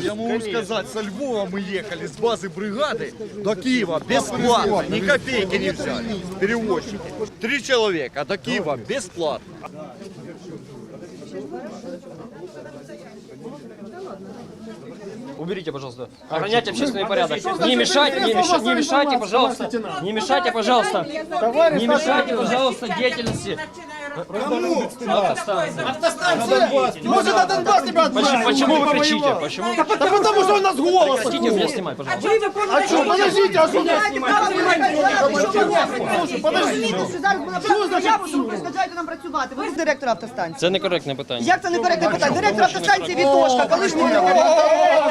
Я могу сказать, со Львова мы ехали с базы бригады до Киева бесплатно, ни копейки не взяли. Перевозчики. Три человека до Киева бесплатно. Уберите, пожалуйста. Охраняйте общественный порядок. Не мешайте, не мешайте, не мешайте, пожалуйста. Не мешайте, пожалуйста. Не мешайте, пожалуйста, деятельности. Автостанции. Может на Донбасс тебя Почему, почему вы кричите? Почему? Да потому что у нас голос. Хотите меня снимать, пожалуйста? А что, подождите, а что Що значить ви перешкоджаєте нам працювати? Ви ж директор автостанції. Це некоректне питання. Як це не коректне питання? Директор автостанції Вітошка, коли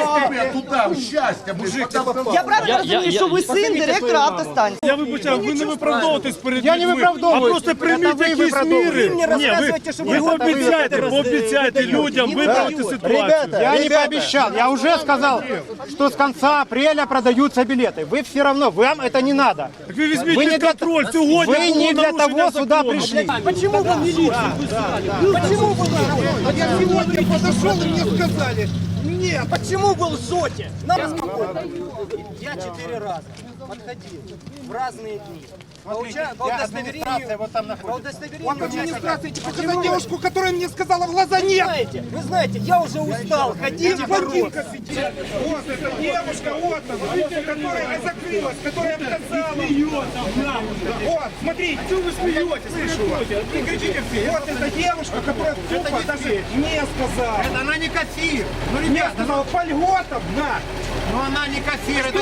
ж ми Туда, в счастье, мужик. Я правильно Я- розумію, я- що ви я- син директора автостанції? Я вибачаю, ви не виправдовуєтесь перед Я не людьми, виправдовуюсь. А просто Це прийміть ви якісь виправдовуєте. міри. Ви мені Ні, розказуєте, що ви, ви ви пообіцяйте, готові пообіцяйте людям виправити ситуацію. Ребята, я не пообещал, я уже сказал, что с конца апреля продаются билеты. Вы все равно, вам это не надо. Так ви візьміть Ви під не для- контроль сьогодні. Вы було не для нарушення того сюда закону. пришли. Почему вы милиция? Почему вы А я сегодня подошел и мне сказали, нет, почему вы лжете? Нам Я четыре раза подходил в разные дни. По, уча- по удостоверению, администрация вот там по находится. удостоверению Он в администрации девушку, которая мне сказала в глаза Вы нет. знаете, вы знаете, я уже устал ходить и бороться. Блондинка сидит. Вот эта девушка, вот она, которая закрылась, которая отказала. Вот, смотрите. Чего вы смеетесь? Не кричите все. Вот эта девушка, которая тупо даже не сказала. Это она не кассир. Ну, Не ребята, сказала, по льготам, на. ну она не кассир, это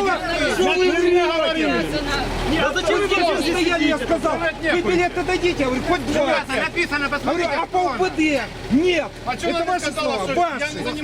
Что вы мне говорите? А зачем вы здесь стояли, я сказал? Вы билеты дадите, я говорю, хоть 20. написано, Говорю, посмотрите. а по УПД? Нет. Это ваши слова, ваши.